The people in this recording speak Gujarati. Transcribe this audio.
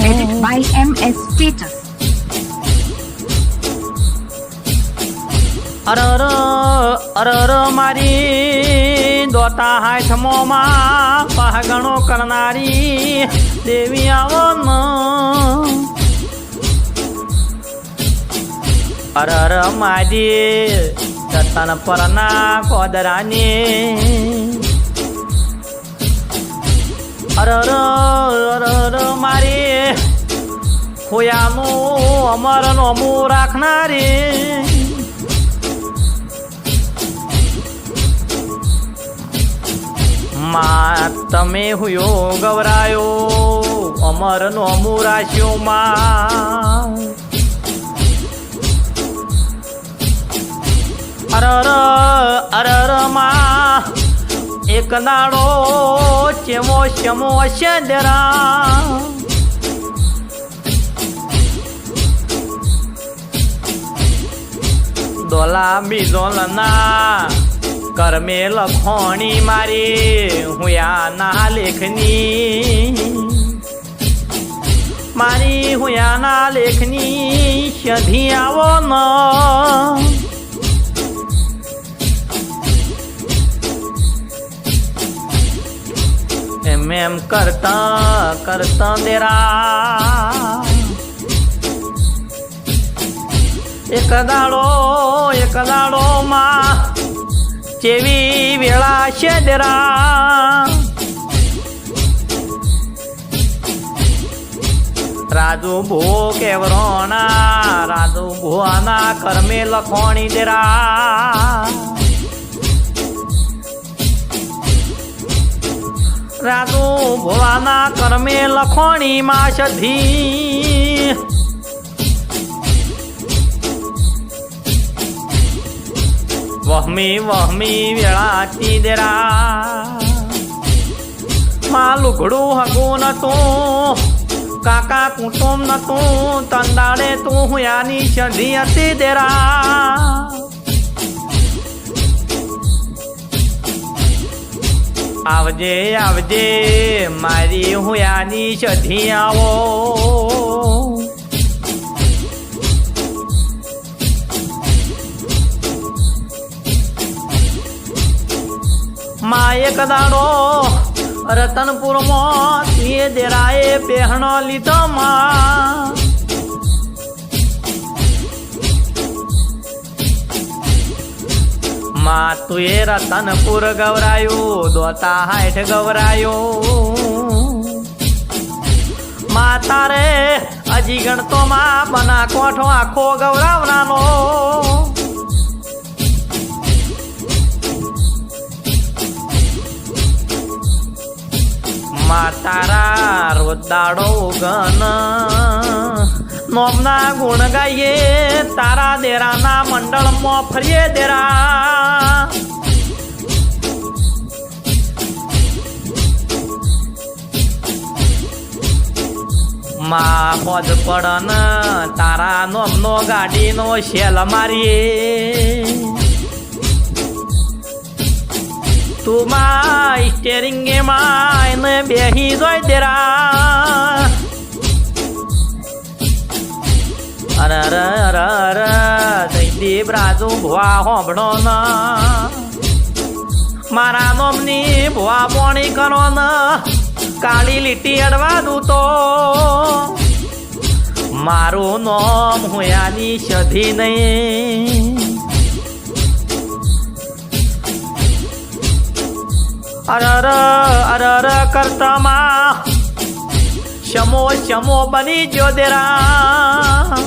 Edit by MS Peters. અરર અરર મારી દોતા હાથમોમાં પહગણો કરનારી દેવી આવન અરર મારી રતન પરના કોદરાની અરર અરર મારી ખોયાનું અમર નોમું રાખનારી. માં, તમે હુયો ગવરાયો અમર નો રાખ્યો માં. અરર અરરમાં એક દાડો ચેમો ચમો શેદરા દોલા બિદોલના કરમે લખોણી મારી હુયાના લેખની. મારી હુયાના લેખની સધી આવો ન. એમ કરતા કરતા દેરા એક દાડો એક દાડો માં જેવી વેળા છે દેરા રાજુ ભો કેવરોના, રાજુ ભુઆના કર્મે લખોણી દેરા રાજુ ભવાના કર્મે લખોણી માં વહમી વહમી વેળાતી દેરા. માં લુગડું હગું નતું, કાકા કુટુંબ નતું, તંદાડે તું હુયાની સધી હતી દેરા. આવજે આવજે, મારી હુયાની સધી આવો માં એક દાડો રતનપુરમાં તે દેરાએ પહેણો લીધો માં. માં એ રતનપુર ગવરાયું દોતા હાઠ ગવરાયું માતા રે, હજી ગણતો માં બના કોઠો આખો ગવરાવનાનો માતારા રોદાડો ગન નોમના ગુણ ગાઈએ, તારા દેરાના મંડળમાં ફરીએ દેરા. માં પદ પડન, તારા નોમનો ગાડીનો શેલ મારીએ. તું માં સ્ટેરિંગમાં બેહી જોઈ દેરા. અરે અરે અરે જયદીપ રાજુ ભુવા હોંભળો ન મારા નોમની ભુવા પોણી કરો ન કાળી લીટી અડવા દઉં તો મારું નોમ હુયાની સધી નહીં અરર અરર કરતામાં શમો શમો બની જો દેરા